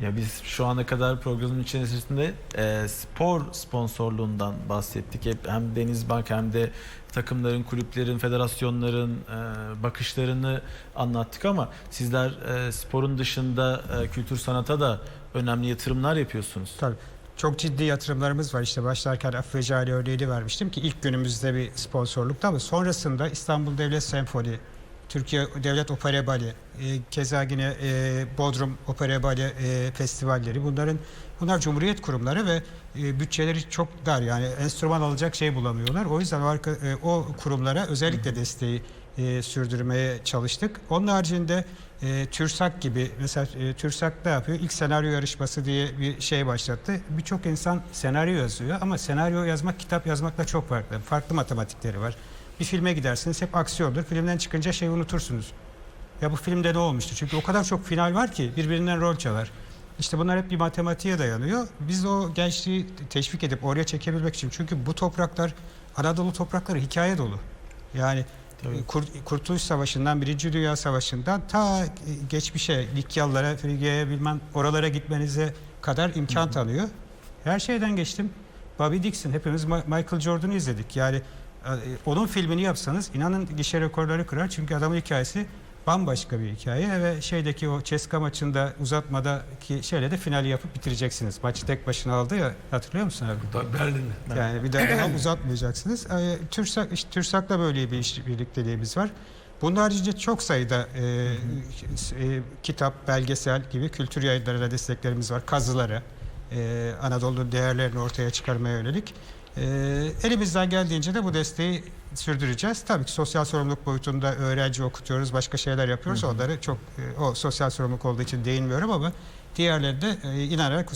Ya biz şu ana kadar programın içerisinde e, spor sponsorluğundan bahsettik. Hep hem Denizbank hem de takımların, kulüplerin, federasyonların e, bakışlarını anlattık ama sizler e, sporun dışında e, kültür sanata da önemli yatırımlar yapıyorsunuz. Tabii. Çok ciddi yatırımlarımız var. İşte başlarken Afrecali örneğini vermiştim ki ilk günümüzde bir sponsorlukta ama sonrasında İstanbul Devlet Senfoni, Türkiye Devlet Opera Bale, e, keza yine e, Bodrum Opera Bale e, festivalleri bunların bunlar cumhuriyet kurumları ve e, bütçeleri çok dar yani enstrüman alacak şey bulamıyorlar. O yüzden o, arka, e, o kurumlara özellikle desteği e, sürdürmeye çalıştık. Onun haricinde e, TÜRSAK gibi mesela e, TÜRSAK ne yapıyor? İlk senaryo yarışması diye bir şey başlattı. Birçok insan senaryo yazıyor ama senaryo yazmak kitap yazmakla çok farklı. Farklı matematikleri var. Bir filme gidersiniz hep aksiyondur. Filmden çıkınca şeyi unutursunuz. Ya bu filmde ne olmuştu? Çünkü o kadar çok final var ki birbirinden rol çalar. İşte bunlar hep bir matematiğe dayanıyor. Biz o gençliği teşvik edip oraya çekebilmek için. Çünkü bu topraklar Anadolu toprakları hikaye dolu. Yani Tabii. Kur- Kurtuluş Savaşı'ndan, Birinci Dünya Savaşı'ndan ta geçmişe, Likyalılara, Frigya'ya bilmem oralara gitmenize kadar imkan tanıyor. Her şeyden geçtim. Bobby Dixon, hepimiz Michael Jordan'ı izledik. Yani onun filmini yapsanız inanın gişe rekorları kırar. Çünkü adamın hikayesi bambaşka bir hikaye ve şeydeki o Ceska maçında uzatmadaki şeyle de finali yapıp bitireceksiniz. Maçı tek başına aldı ya hatırlıyor musun abi? Tabii Berlin'de. Yani bir daha uzatmayacaksınız. Ee, TÜRSAK, işte TÜRSAK'la böyle bir iş birlikteliğimiz var. Bunun haricinde çok sayıda e, e, kitap, belgesel gibi kültür yayınlarına desteklerimiz var. Kazıları, e, Anadolu'nun değerlerini ortaya çıkarmaya yönelik. E, elimizden geldiğince de bu desteği sürdüreceğiz. Tabii ki sosyal sorumluluk boyutunda öğrenci okutuyoruz, başka şeyler yapıyoruz. Onları çok e, o sosyal sorumluluk olduğu için değinmiyorum ama diğerleri de e, inanarak